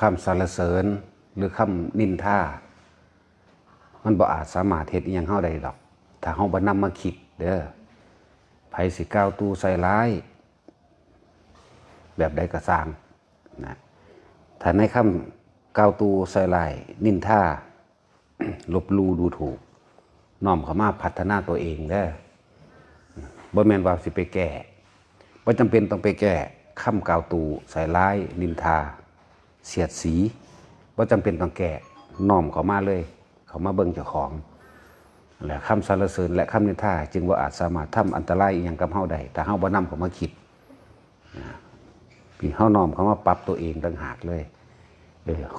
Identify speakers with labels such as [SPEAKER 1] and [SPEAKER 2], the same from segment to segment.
[SPEAKER 1] คำสรรเสริญหรือคำนินทามันบ่อาจสามารถเฮ็ดอหยังเฮาได้ดอก ถ้าเฮาบ่นำมาคิดเด้อไผสิก้าวตู้ใส่ร้าย แบบใดก็สร้างนะถ้าในคำก้าวตู้ใส่ร้าย นินท่าลบลูดูถูก น้อมเข้ามาพัฒนาตัวเองเด้อบ่แมนว่าสิไปแก้บ่จำเป็นต้องไปแก้คำกล่าวตูใส่ร้าย นินทา เสียดสีบ่าจำเป็นต้องแก้น้อมเขามาเลย เขามาเบิ่งเจ้าของและคำสรรเสริญและคำนินทาจึงว่าอาจสามารถทำอันตรายอีหยังกับเฮาได้ถ้าเฮาบ่นำเขามาคิดพี่เฮาน้อมเขามาปรับตัวเองต่างหากเลย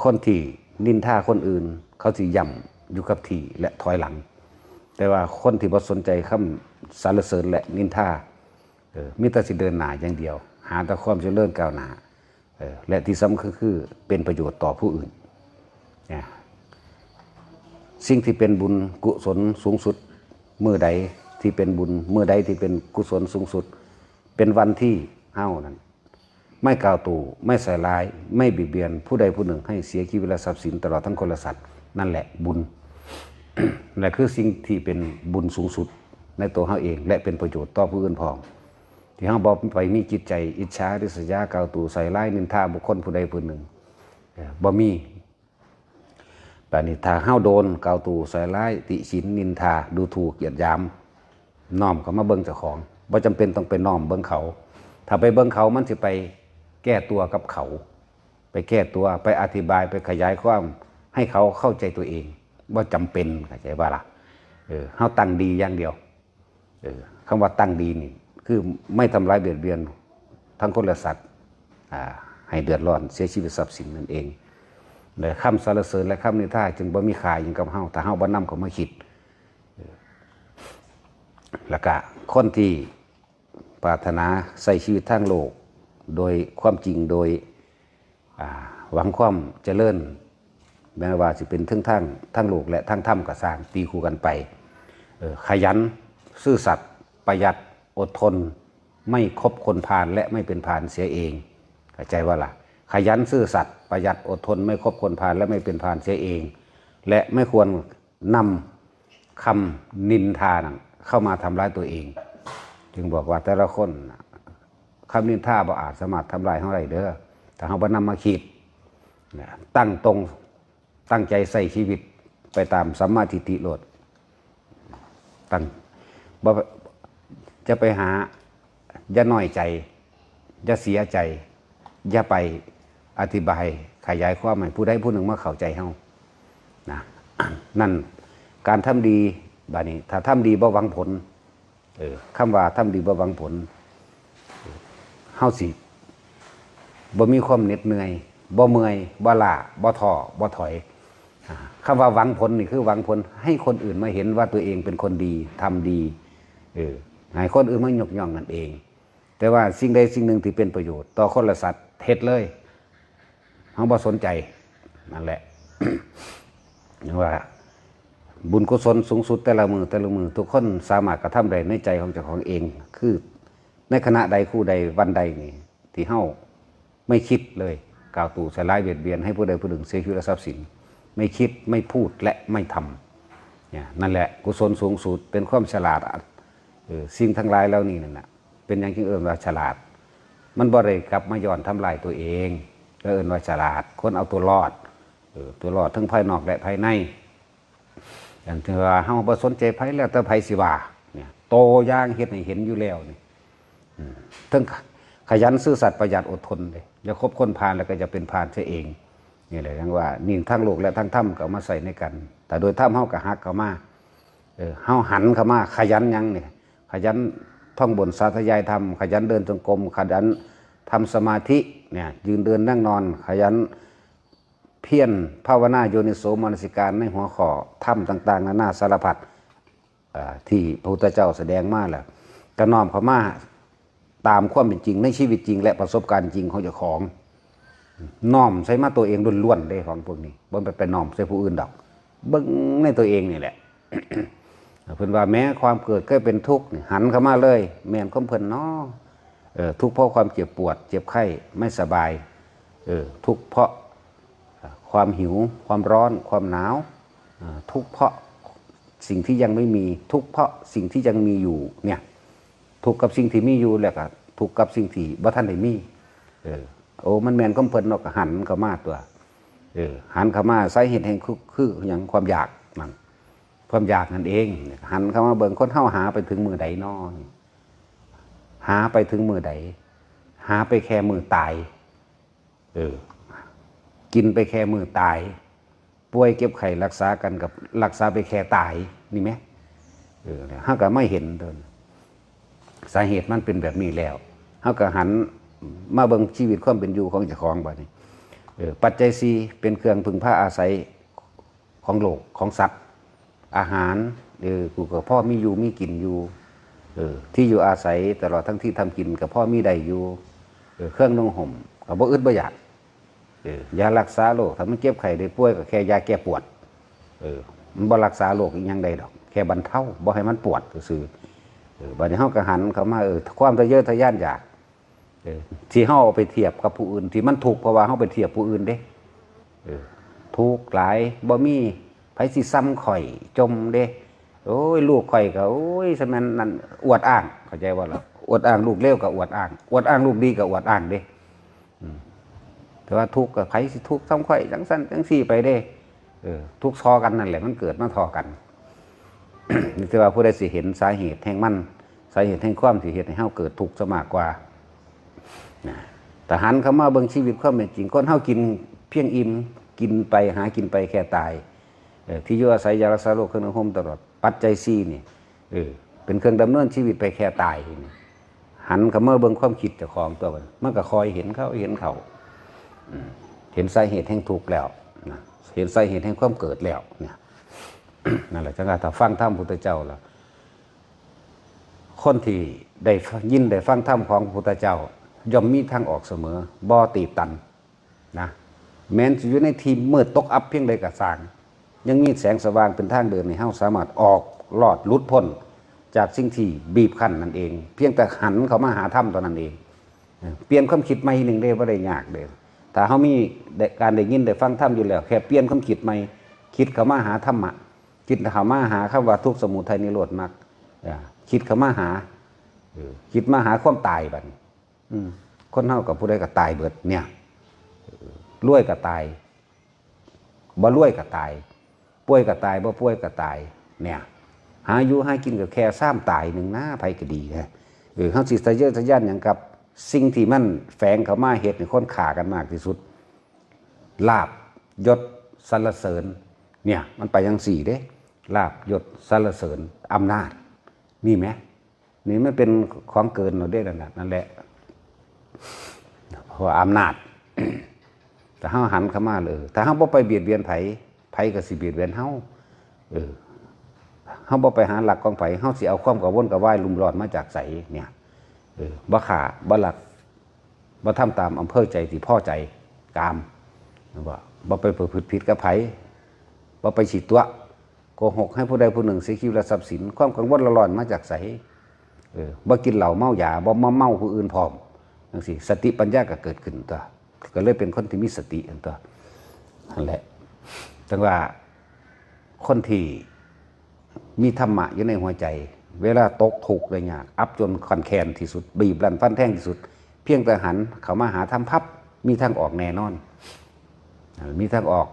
[SPEAKER 1] คนที่นินทาคนอื่น เขาสิย่ำอยู่กับที่และถอยหลัง แต่ว่าคนที่บ่สนใจคำสรรเสริญและนินทาเออมีแต่สิเดินหน้าอย่างเดียว หาแต่ความเจริญก้าวหน้า และที่สำคัญคือเป็นประโยชน์ต่อผู้อื่นนะสิ่งที่เป็นบุญกุศลสูงสุดเมื่อใดที่เป็นบุญเมื่อใดที่เป็นกุศลสูงสุด เป็นวันที่เฮ้านั้น ไม่กล่าวตู่ไม่ใส่ร้าย ไม่บิดเบียนผู้ใดผู้หนึ่งให้เสียชีวิตและทรัพย์สินตลอดทั้งคนและสัตว์นั่นแหละบุญและคือสิ่งที่เป็นบุญสูงสุดในตัวเขาเอง และเป็นประโยชน์ต่อผู้อื่นพอ ที่เขาบอกไปมีจิตใจ อิจฉาริษยาเก่าตูใส่ร้ายนินทาบุคคลผู้ใดผู้หนึ่งบ่มีแต่นี่ถ้าเฮาโดนเก่าตูใส่ร้ายติฉินนินทาดูถูกเหยียดยามน้อมเขามาเบิ่งเจ้าของบ่จำเป็นต้องไปน้อมเบิ่งเขา ถ้าไปเบิ่งเขามันสิไปแก้ตัวกับเขา ไปแก้ตัวไปอธิบายไปขยายความให้เขาเข้าใจตัวเอง ว่าจำเป็นเข้าใจว่าล่ะเออเฮาตั้งดีอย่างเดียวเออคำว่าตั้งดีนี่ คือไม่ทำร้ายเบียดเบียนทั้งคนและสัตว์ให้เดือดร้อนเสียชีวิตทรัพย์สินนั่นเองและคำสรรเสริญและคำนินทาจึงบ่มีค่าอย่างกับเฮาถ้าเฮาบ่นำเขามาคิดแล้วก็คนที่ปรารถนาใส่ชีวิตทางโลก โดยความจริงโดยหวังความเจริญแม้ว่าสิเป็นทั้งทั้งทั้งโลกและทั้งถ้ำกับสร้างตีคู่กันไปขยันซื่อสัตย์ประหยัด อดทน ไม่คบคนพาลและไม่เป็นพาลเสียเองเข้าใจว่าล่ะ ขยันซื่อสัตย์ประหยัดอดทน ไม่คบคนพาลและไม่เป็นพาลเสียเอง และไม่ควรนำคำนินทานเข้ามาทำร้ายตัวเอง จึงบอกว่าแต่ละคนน่ะคำนินทาบ่อาจสามารถทำลายเฮาได้เด้อแต่เฮาบ่นำมาคิดตั้งตรงตั้งใจใส่ชีวิตไปตามสัมมาทิฏฐิโลดตั้งบ่ จะไปหาอย่าน้อยใจ อย่าเสียใจ อย่าไปอธิบายขยายความให้ผู้ใดผู้หนึ่งมาเข้าใจเฮานะนั่นการทำดีบานี้ ถ้าทำดีบ่หวังผลเออคำว่าทำดีบ่หวังผลเฮาสิบ่มีความเหน็ดเหนื่อยบ่เมื่อยบ่ล้าบ่ท้อบ่ถอยอ่าคำว่าหวังผลนี่คือหวังผลให้คนอื่นมาเห็นว่าตัวเองเป็นคนดีทำดีเออ ให้คนอื่นมายกย่องนั่นเอง แต่ว่าสิ่งใดสิ่งหนึ่งที่เป็นประโยชน์ ต่อคนละสัตว์เฮ็ดเลยเฮาบ่สนใจนั่นแหละว่าบุญกุศลสูงสุดแต่ละมือแต่ละมือทุกคนสามารถกระทำได้ในใจของเจ้าของเอง คือในขณะใดคู่ใดวันใดนี่ที่เฮาไม่คิดเลยกล่าวตู่ใส่ร้ายเบียดเบียนให้ผู้ใดผู้หนึ่งเสียชีวิตและทรัพย์สิน ไม่คิดไม่พูดและไม่ทำเนี่ยนั่นแหละกุศลสูงสุดเป็นความฉลาด สิ่งทั้งหลายแล้วนี่นั่นนะเป็นอย่างที่เอิ้นว่าฉลาด มันบ่ได้กลับมาย้อนทำลายตัวเองก็เอิ้นว่าฉลาด คนเอาตัวรอดอตัวรอดทั้งภายนอกและภายในอย่างที่ว่าเฮาบ่สนใจไผแล้วแต่ไผสิว่าเนี่ยโตย่างเฮ็ดให้เห็นอยู่แล้วนี่ทั้งขยันซื่อสัตย์ประหยัดอดทนเลยอย่าคบคนพาลแล้วก็จะเป็นพาลเสียเองนี่แหละทั้งว่านี่ทั้งโลกและทั้งถ้ำก็เอามาใส่ในกัน แต่โดยถ้ำเฮาก็ฮักเข้ามาเออเฮาหันเข้ามาขยันยังเนี่ย ขยันท่องบนสาธยายธรรมขยันเดินจงกรมขยันทำสมาธิเนี่ยยืนเดินนั่งนอน ขยันเพียรภาวนาโยนิโสมนสิการในหัวข้อถ้ำต่าง ๆนานาสารพัดที่พระพุทธเจ้าแสดงมาแล้วก็น้อมเขามาตามความเป็นจริงในชีวิตจริง และประสบการณ์จริงของเจ้าของน้อมใช้มาตัวเองล้วนๆได้ของพวกนี้บ่ไปไปน้อมใส่ผู้อื่นดอกเบิ่งในตัวเองนี่แหละ เพิ่นว่าแม้ความเกิดก็เป็นทุกข์หันเข้ามาเลย แม่นของเพิ่นเนาะทุกข์เพราะความเจ็บปวด เจ็บไข้ไม่สบายเออทุกข์เพราะความหิว ความร้อน ความหนาวทุกข์เพราะสิ่งที่ยังไม่มีทุกข์เพราะสิ่งที่ยังมีอยู่เนี่ยทุกข์กับสิ่งที่มีอยู่แล้วก็ทุกข์กับสิ่งที่บ่ทันได้มีเออโอ้มันแมนก็เพิ่นเนาะก็หันเข้ามาตัวเออหันเข้ามาสาเหตุแห่งคือคือหยังความอยากนั่น ความอยากนั่นเอง หันเข้ามาเบิ่งคนเฮาหาไปถึงมือใดนอนหาไปถึงมือใด หาไปแค่มือตาย เออ กินไปแค่มือตาย ป่วยเก็บไข้รักษากันกับรักษาไปแค่ตาย นี่ไหมเออถ้าก็ไม่เห็นเดินสาเหตุมันเป็นแบบนี้แล้วห้าก็หันมาเบิ่งชีวิตความเป็นอยู่ของเจ้าของบัดนี้เออปัจจัยสีเป็นเครื่องพึงผ้าอาศัยของโลกของสัตว์ อาหารเออกูกับพ่อมีอยู่มีกินอยู่เออที่อยู่อาศัยตลอดทั้งที่ทำกินกับพ่อมีใดอยู่เออเครื่องนุ่งห่มกับบ่อึดบ่อยากเออยารักษาโรคถ้ามันเจ็บไข้ได้ป่วยก็แค่ยาแก้ปวดเออมันบ่รักษาโรคอีกย่างใดดอก แค่บรรเทาบ่ให้มันปวดซื่อเออบัดนี้เฮาก็หันเข้ามาเออความทะเยอทะยานอยากเออที่เฮาเอาไปเทียบกับผู้อื่น ที่มันถูกเพราะว่าเฮาไปเทียบผู้อื่นเด้เออทุกหลายบ่มี สิซ้ำข่อยจมเด้โอ้ยลูกข่อยก็โอ้ยสมันนั่นอวดอ้างเข้าใจว่าล่ะอวดอ้างลูกเลวก็อวดอ้างอวดอ้างลูกดีก็อวดอ้างเด้แต่ว่าทุกข์กับไผสิทุกข์ซ้ำข่อยจังซั่นจังซี่ไปเด้เออทุกซอกันนั่นแหละมันเกิดมาทอกันนี่คือว่าผู้ใดสิเห็นสาเหตุแห่งมันสาเหตุแห่งความสิเหตุให้เฮาเกิดทุกข์ซะมากกว่าแต่หันเข้ามาเบิ่งชีวิตความเป็นจริงคนเฮากินเพียงอิ่มกินไปหากินไปแค่ตาย ที่อยู่อาศัยยารักษาโรคเครื่องนุ่งห่มตลอด ปัจจัยซีนี่เออเป็นเครื่องดำเนินชีวิตไปแค่ตายนี่หันเข้ามาเบิ่งความคิดเจ้าของตัวมันมันก็คอยเห็นเขาเห็นเขาเห็นสาเหตุแห่งทุกข์แล้วนะเห็นสาเหตุแห่งความเกิดแล้วเนี่ยนั่นแหละจังหวะถ้าฟังธรรมพุทธเจ้าแล้วคนที่ได้ยินได้ฟังธรรมของพุทธเจ้า ย่อมมีทางออกเสมอบ่ตีตันนะแม้นจะอยู่ในทีมมืดตกอับเพียงใดกระสร้าง ยังมีแสงสว่างเป็นทางเดินในเฮาสามารถออกหลอดลุดพ้นจากสิ่งที่บีบคั้นนั่นเอง เพียงแต่หันเขามาหาธรรมตอนนั้นเอง เปลี่ยนความคิดใหม่หนึ่งได้บ่ได้ยากเด้ถ้าเฮามีการได้ยินได้ฟังธรรมอยู่แล้ว แค่เปลี่ยนความคิดใหม่คิดเข้ามาหาธรรมะคิดเข้ามาหาคำว่าทุกสมุทัยนิโรธมรรคคิดเข้ามาหาคิดมาหาความตายบัดนี้อืมคนเฮากับผู้ใดก็ตายเบิดเนี่ยรวยก็ตายบ่รวยก็ตาย ป่วยก็ตายบ่ป่วยก็ตาย เนี่ย หาอยู่หากินก็แค่ซ้ำตายหนึ่งนะไผก็ดีนะเออเฮาสิทะเยอทะยานหยังกับ สิ่งที่มันแฝงเข้ามาเฮ็ดให้คนขากันมากที่สุด ลาบยศสรรเสริญ เนี่ยมันไปยังสี่เด้ ลาบยศสรรเสริญอำนาจนี่ไหมนี่มันเป็นของเกินเราได้นั่นแหละนั่นแหละเพราะว่าอำนาจแต่เฮาหันเข้ามาเลยถ้าเฮาบ่ไปเบียดเบียนไผ ไผก็สิเบียดเบียนเฮาเออเฮาบ่ไปหาหลักของไผเฮาสิเอาความกระวนกระว่ายลุมรอนมาจากไสเนี่ยเออบ่ขาบ่หลักบ่ทำตามอำเภอใจที่พ่อใจกามบ่บ่ไปประพฤติผิดกับไผบ่ไปฉีดตัวโกหกให้ผู้ใดผู้หนึ่งเสียชีวิตและทรัพย์สิน ความกังวลร้อนมาจากไสเออบ่กินเหล้าเมายาบ่มาเมาผู้อื่นพร้อมจังซี่สติปัญญาก็เกิดขึ้นตัวก็เลยเป็นคนที่มีสติอันตัวนั่นแหละ จังว่าคนที่มีธรรมะอยู่ในหัวใจ เวลาตกทุกข์ได้ยากอับจนคอนแคนที่สุด บีบรันฟันแท่งที่สุด เพียงแต่หันเขามาหาธรรมพับ มีทางออกแน่นอน มีทางออก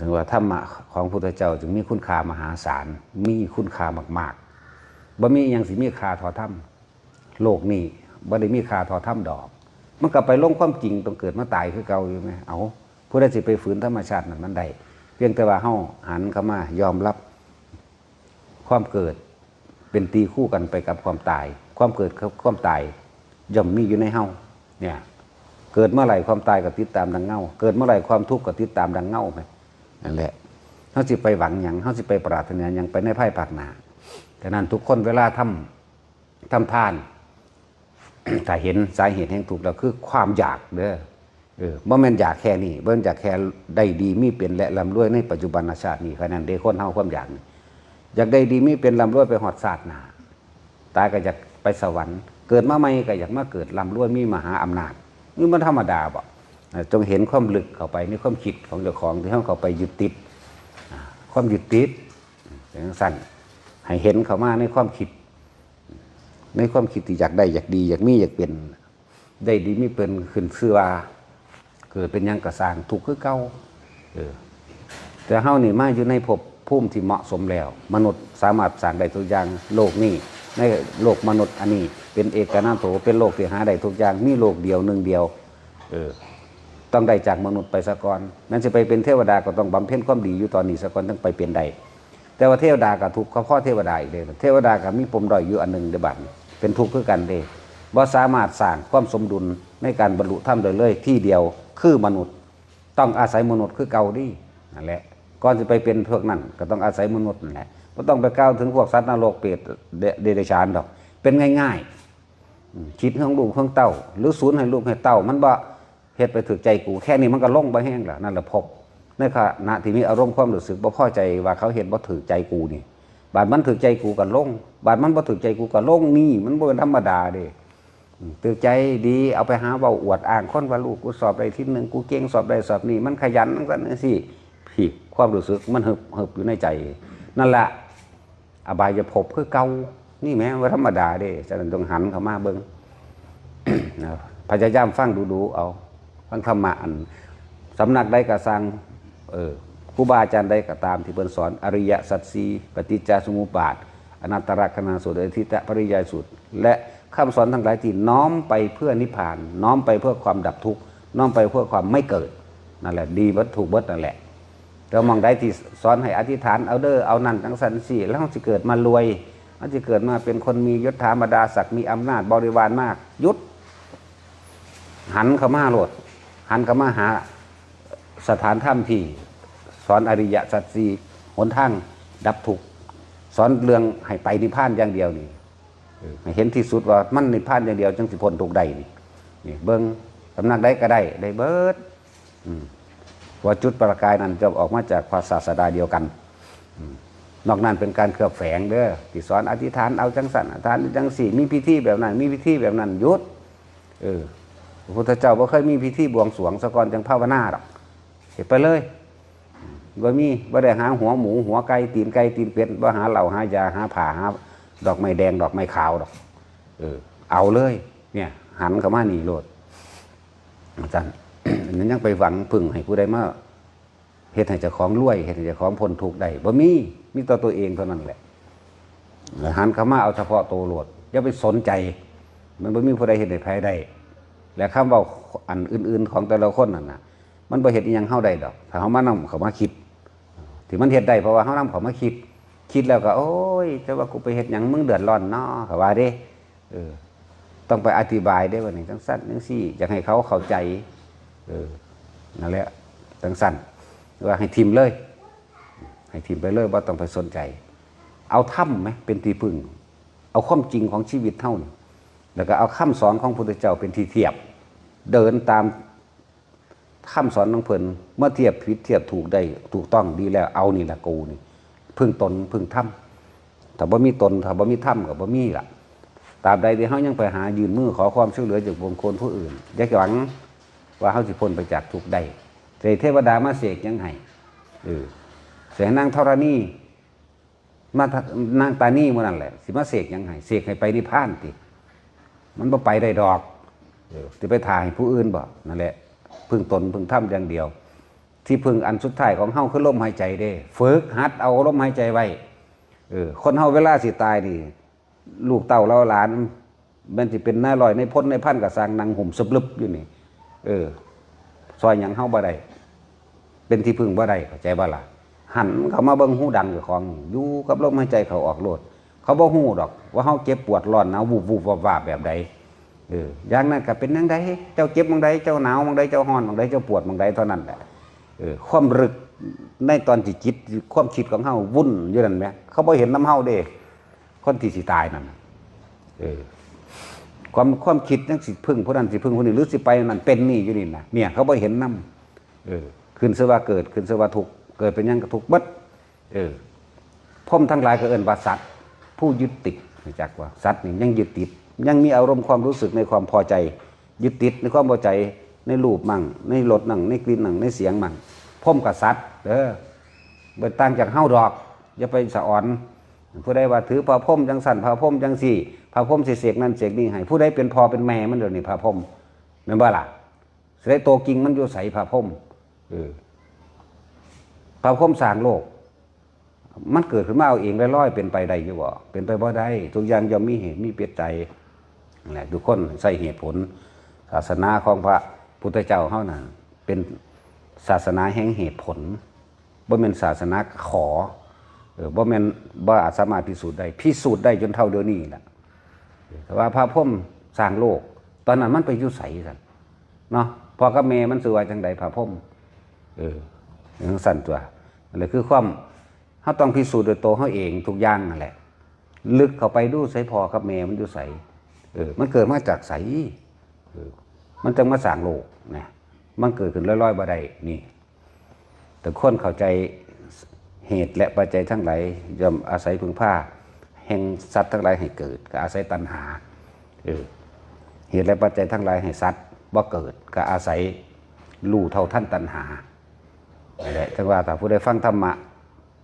[SPEAKER 1] ถึงว่าธรรมะของพุทธเจ้าจึงมีคุณค่ามหาศาล มีคุณค่ามากๆบ่มีอหยังสิมีค่าทอถ้ำโลกนี้บ่ได้มีค่าทอถ้ำดอก มันก็ไปลงความจริงต้องเกิดมาตายคือเก่าอยู่ไหมเอา ผู้ใดสิไปฝืนธรรมชาตินั้นมันได้เพียงแต่ว่าเฮาหันเข้ามายอมรับความเกิดเป็นตีคู่กันไปกับความตาย ความเกิดกับความตายย่อมมีอยู่ในเฮาเนี่ยเกิดเมื่อไหร่ความตายก็ติดตามดังเงาเกิดเมื่อไหร่ความทุกข์ก็ติดตามดังเงาไปนั่นแหละเขาสิไปหวังอย่างเขาสิไปปรารถนาอย่างไปในไพ่ปากหนาแต่นั้นทุกคนเวลาทำทำทานถ้าเห็นสาเหตุแห่งทุกข์แล้วคือความอยากเด้อ เออบ่แม่นอยากแค่นี้เบิ่นอยากแค่ได้ดีมีเป็นและร่ำรวยในปัจจุบันชาตินี้แค่นั้นเด้คนเฮาความอยากนี่อยากได้ดีมีเป็นร่ำรวยไปหอดศาสตร์หนาตายก็อยากไปสวรรค์ เกิดมาใหม่ก็อยากมาเกิดร่ำรวยมีมหาอำนาจนี่มันธรรมดาบ่จงเห็นความลึกเข้าไปในความคิดของเจ้าของที่เขาเข้าไปยึดติดความยึดติดอย่างสั้นให้เห็นเข้ามาในความคิด ในความคิดที่อยากได้อยากดี อยากมีอยากเป็น ได้ดีมีเป็นขึ้นเสื้อว่า เกิดเป็นยังกระสางถูกข์คือเก่าเออแต่เฮานี่มาอยู่ในภพภูมิที่เหมาะสมแล้ว มนุษย์สามารถสร้างได้ทุกอย่างโลกนี้ในโลกมนุษย์อันนี้ เป็นเอกนาโถเป็นโลกที่หาได้ทุกอย่างมีโลกเดียวหนึ่งเดียว เออ ต้องได้จากมนุษย์ไปสะก่อนนั่นจะไปเป็นเทวดาก็ต้องบำเพ็ญความดีอยู่ตอนนี้สะก่อนต้องไปเป็นได้แต่ว่าเทวดากับทุกข์เขาพ่อเทวดาอีกเลยเทวดากับมีปมด้อยอยู่อันหนึ่งเดอบันเป็นทุกข์คือกันเด้บ่สามารถสร้างความสมดุลในการบรรลุธรรมได้เลยที่เดียว คือมนุษย์ ต้องอาศัยมนุษย์คือเกาดีนั่นแหละก่อนจะไปเป็นพวกนั้นก็ต้องอาศัยมนุษย์นั่นแหละไม่ต้องไปก้าวถึงพวกสัตว์นรกเปรตเดเดรัจฉานดอก เป็นง่ายๆอืมคิดของลูกของเต้า หรือศูนย์ให้ลูกให้เต้า มันบ่เฮ็ดไปถึกใจกูแค่นี้มันก็ล่งไปแห้งแล้วนั่นแหละพบในขณะที่มีอารมณ์ความรู้สึกบ่พอใจว่าเขาเห็นบ่ถือใจกูนี่บาดมันถือใจกูก็ล่งบาดมันบ่ถือใจกูก็ล่งนี่ มันบ่เป็นธรรมดาเด้ ตื่นใจดีเอาไปหาเบาอวดอ้างคนว่าลูกกูสอบได้ที่หนึ่งกูเก่งสอบได้สอบนี่มันขยันนั่นก็นั่สิพี่ความรู้สึกมันหึบหึบอยู่ในใจ นั่นแหละอบายภพบคือเก่านี่แม้ว่าธรรมดาเด้ฉะนั้นต้องหันเข้ามาเบิ้งนะพยายามฟังดูๆเอาฟังธรรมะอันสำนักใดก็สร้างเออครูบาอาจารย์ใดก็ตามที่เพิ่นสอนอริยสัจสีปฏิจจสมุปบาท อนัตตลกนาสูตรอธิตะปริยายสูตรและ คำสอนทั้งหลายที่น้อมไปเพื่อนิพพาน น้อมไปเพื่อความดับทุกข์น้อมไปเพื่อความไม่เกิดนั่นแหละ ดีวัตถุเบิดนั่นแหละเรามองได้ที่สอนให้อธิษฐานเอาเด้อเอานั่นทั้งสันสี่แล้วจะเกิดมารวยมันจะเกิดมาเป็นคนมียศถาบรรดาศักดิ์มีอำนาจบริวารมาก ยุด หันเข้ามาโลด หันเข้ามาหาสถานถ้ำที่สอนอริยสัจสีหนทางดับทุกสอนเรื่องให้ไปนิพพานอย่างเดียวนี่ เห็นที่สุดว่ามันนิพพานอย่างเดียวจังสิพ้นทุกข์ใดนี่นี่เบิ้งสำนักใดก็ได้ได้เบิดว่าจุดประกายนั้นจะออกมาจากพระศาสดาเดียวกันอนอกนั้นเป็นการเคลือบแฝงเด้อที่สอนอธิษฐานเอาจังสันอธิษฐานจังสี่มีพิธีแบบนั้น มีพิธีแบบนั้นยุดเออพระพุทธเจ้าบ่เคยมีพิธีบวงสรวงสะกอนจังภาวนาดอกเห็นไปเลยบ่มีบ่ได้หาหัวหมูหัวไก่ตีนไก่ตีนเป็ดบ่หาเหล่าหายาหาผ่าหา ดอกไม้แดง ดอกไม้ขาวดอกเออเอาเลย เนี่ย หันเข้ามานี่โลดอาจารย์นั้นยังไปหวังพึ่งให้ผู้ใดมาเฮ็ดให้เจ้าของรวยเฮ็ดให้เจ้าของพ้นทุกข์ได้บ่มีมีต่อตัวเองเท่านั้นแหละแล้วหันเข้ามาเอาเฉพาะตัวโลดอย่าไปสนใจ มันบ่มีผู้ใดเฮ็ดให้ใครได้ และคำเว่าอันอื่น ๆ ของแต่ละคนนั่นนะมันบ่เฮ็ดอิหยังเฮาได้ดอกถ้าเฮามานํเขามาคิดที่มันเฮ็ดได้เพราะว่าเฮานํเขามาคิด คิดแล้วก็โอ้ยจะว่ากูไปเฮ็ดหยังมึงเดือดร้อนเนาะเขาว่าเด้เออ ต้องไปอธิบายได้ว่านี่จังสั้นจังซี่อยากให้เขาเข้าใจ เออนั่นแหละจังสั้นว่าให้ทิมเลย ให้ทิมไปเลยบ่าต้องไปสนใจ เอาถ้ำไหมเป็นที่พึ่ง เอาความจริงของชีวิตเท่านี่แล้วก็เอาคำสอนของพระพุทธเจ้าเป็นที่เทียบ เดินตามคำสอนของเพิ่นเมื่อเทียบผิดเทียบถูกได้ถูกต้องดีแล้วเอานี่ละกูนี่ พึ่งตนพึ่งถ้ำถ้าบ่มีตนถ้าบ่มีถ้ำกับบ่มีล่ะตราบใดที่เฮายังไปหายืนมือขอความช่วยเหลือจากบุคคลผู้อื่นย่าหวังว่าเฮาสิพ้นไปจากทุกได้แต่เทวดามาเสกยังให้เออเสียนางธรณีมาทะนางตานี่มื้อนั่นแหละสิมาเสกยังให้เสกให้ไปนิพพานติมันบ่ไปได้ดอกจะไปถ่ายผู้อื่นบ่นั่นแหละพึ่งตนพึ่งถ้ำอย่างเดียว ที่พึ่งอันสุดท้ายของเฮาคือลมหายใจเด้ฝึกหัดเอาลมหายใจไว้เออคนเฮาเวลาสิตายนี่ ลูกเต่าเราหลาน มันสิเป็นหน้าลอยในพ้นในพันกับสางนางห่มสบลึบอยู่นี่ เออ ซอยหยังเฮาบ่ได้เป็นที่พึ่งบ่ได้เข้าใจบ่ล่ะหันเขามาเบิ่งหูดังกับของอยู่กับลมหายใจเขาออกโลด เขาบ่ฮู้ดอก ว่าเฮาเจ็บปวดร้อนหนาววูบวูบวาบวาบแบบใดเอออย่างนั้นก็เป็นจังไดเจ้าเจ็บบางใดเจ้าหนาวบางใดเจ้าร้อนบางใดเจ้าปวดบางใดเท่านั้นแหละ ความรึกในตอนที่จิตความคิดของเฮาวุ่นอยู่นั่นแหมเขาบ่เห็นน้ำเฮาเด้คนที่สิตายนั่นเออความความคิดจังสิพึ่งผู้นั้นสิพึ่งผู้นี้หรือสิไปนั่นเป็นนี่อยู่นี่นะเนี่ยเขาบ่เห็นนํเออขึ้นเสว่าเกิดขึ้นเสว่าทุกเกิดเป็นยังก็ทุกบิดเออพ่มทั้งหลายก็เอิ้นว่าสัตว์ผู้ยึดติดจักว่าสัตว์นี่ยังยึดติด ยังมีอารมณ์ความรู้สึกในความพอใจ ยึดติดในความพอใจ ในรูปมั่งในรสมั่งในกลิ่นมั่งในเสียงมั่งพ่มกับสัตว์เด้อเบิดต่างจากเฮาดอกอย่าไปสะอ่อน ผู้ใดว่าถือพระพรมจังสันพระพรมจังสี่พระพรหมสิเสกนั่นเสกนี่ให้ผู้ใดเป็นพ่อเป็นแม่มันเดี๋ยวนี้พระพรมแม่นบ่ล่ะสิได้โตกิ่งมันอยู่ใสพระพรมเออพระพรหมสร้างโลก มันเกิดขึ้นมาเอาเองลอยๆเป็นไปได้อยู่บ่เป็นไปบ่ได้ทุกอย่างย่อมมีเหตุมีเปียใจแหละทุกคนใส่เหตุผล ศาสนาของพระ พุทธเจ้าเฮาน่ะ เป็นศาสนาแห่งเหตุผลบ่แม่นศาสนาขอเออบ่แม่นบ่อาจสามารถพิสูจน์ได้พิสูจน์ได้จนเท่าเดียวนี้แหละแต่ว่าพระพ่อมสร้างโลก ตอนนั้นมันไปอยู่ใสสั่นเนาะพอกับแม่มันสื่อว่าจังใดพระพ่อมเอออย่างสั่นตัวนั่นแหละคือความเฮาต้องพิสูจน์โดยตัวเฮาเองทุกอย่างนั่นแหละลึกเข้าไปดูใส่พอกับแม่มันอยู่ใสเออมันเกิดมาจากใสเออ มันจึงมาสร้างโลกนะมันเกิดขึ้นลอยๆบ่ได้นี่ แต่คนเข้าใจเหตุและปัจจัยทั้งหลายย่อมอาศัยพึงผ้าแห่งสัตว์ทั้งหลายให้เกิด ก็อาศัยตัณหาเออเหตุและปัจจัยทั้งหลายให้สัตว์บ่เกิด ก็อาศัยรู้เท่าท่านตัณหานี่นแหละจังว่าถ้าผู้ใดฟังธรรมะ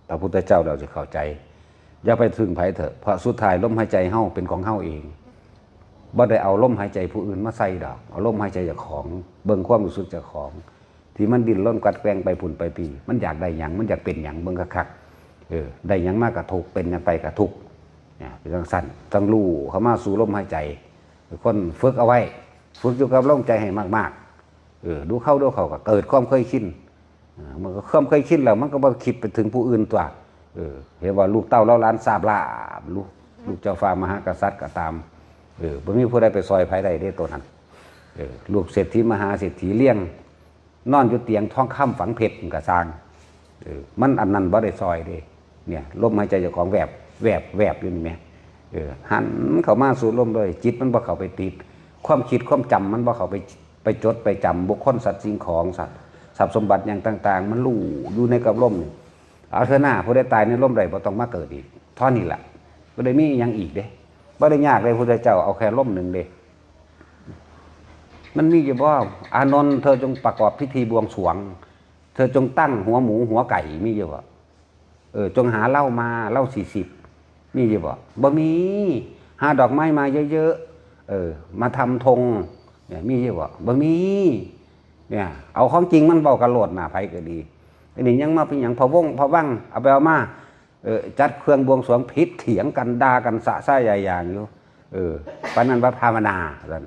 [SPEAKER 1] พระพุทธเจ้าเราจะเข้าใจ อย่าไปถึงไผเถอะเพราะสุดท้ายลมหายใจเฮาเป็นของเฮาเอง บ่ได้เอาลมหายใจผู้อื่นมาใส่ดอก เอาลมหายใจจากของ เบิ่งความรู้สึกจากของ ที่มันดิ้นร่นกัดแกงไปผุนไปปี มันอยากได้หยังมันอยากเป็นหยังเบิ่งคักเออได้หยังมากกระทุกเป็นหยังไปกระทุกเนี่ยเป็นจังสั้นต้องรู้เข้ามาสู่ลมหายใจคนฝึกเอาไว้ฝึกอยู่กับลมใจให้มากๆเออดูเข้าดูเขาก็เกิดความเคยชินมันก็ความเคยชินแล้วมันก็บ่คิดไปถึงผู้อื่นตัวเออเห็นว่าลูกเต้าเล่าล้านทราบลาบลูกลูกเจ้าฟ้ามหากษัตริย์ก็ตาม เออบ่มีผู้ใดไปซอยภายใดได้ตัวนั้นเออลูกเศรษฐีมหาเศรษฐีเลี้ยง นอนอยู่เตียงท้องค่ำฝังเพชรมันกระซางเออมันอันนั้นบ่ได้ซอยเด้เนี่ยลมหายใจเจ้าของแวบแวบแวบอยู่นี่แหมเออหันเข้ามาสู่ลมเลย จิตมันบ่เข้าไปติด ความคิดความจำมันบ่เข้าไปไปจดไปจำบุคคลสัตว์สิ่งของสัตว์ทรัพย์สมบัติอย่างต่าง ๆ มันลู่อยู่ในกับลมนี่เอาเถอหน้าผู้ได้ตายในลมใดบ่ต้องมาเกิดอีกท่านี้แหละบ่ได้มีอหยังอีกเด้ บ่ได้ยากเลยพระเจ้าเอาแค่ลมหนึ่งเด้มันมีอยู่ว่าอานนท์เธอจงประกอบพิธีบวงสรวง เธอจงตั้งหัวหมูหัวไก่มีอยู่บ่เออจงหาเหล้ามาเหล้าสี่สิบมีอยู่บ่บ่มี หาดอกไม้มาเยอะๆเออ มาทำธงเนี่ยมีอยู่บ่บ่มีเนี่ย เอาของจริงมันเบากระโหลดหนาไผก็ดีอันนี้ยังมาเป็นอย่างพะวงพะวังเอาไปเอามา จัดเครื่องบวงสรวงพิษเถียงกันด่ากันสะซ่ายายอย่างอยู่เออปานนั้นว่าภาวนาซั่น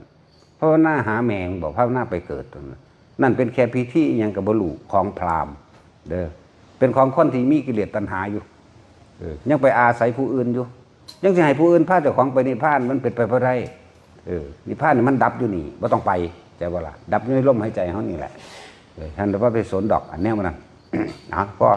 [SPEAKER 1] ภาวนาหาแมงบอกภาวนาไปเกิดตรงนั้นนั่นเป็นแค่พิธีอหยังกับบรูของพราหมณ์เด้อเป็นของคนที่มีกิเลสตัณหาอยู่เออยังไปอาศัยผู้อื่นอยู่ ยังจะให้ผู้อื่นพาเจ้าของไปนิพพานมันเป็นไปเพราะไรเออนิพพานนี่มันดับอยู่นี่ว่าต้องไปใจว่าล่ะดับอยู่ในลมหายใจเขานี่แหละเออท่านว่าไปสนดอกอันแนวมันนั่นนะก็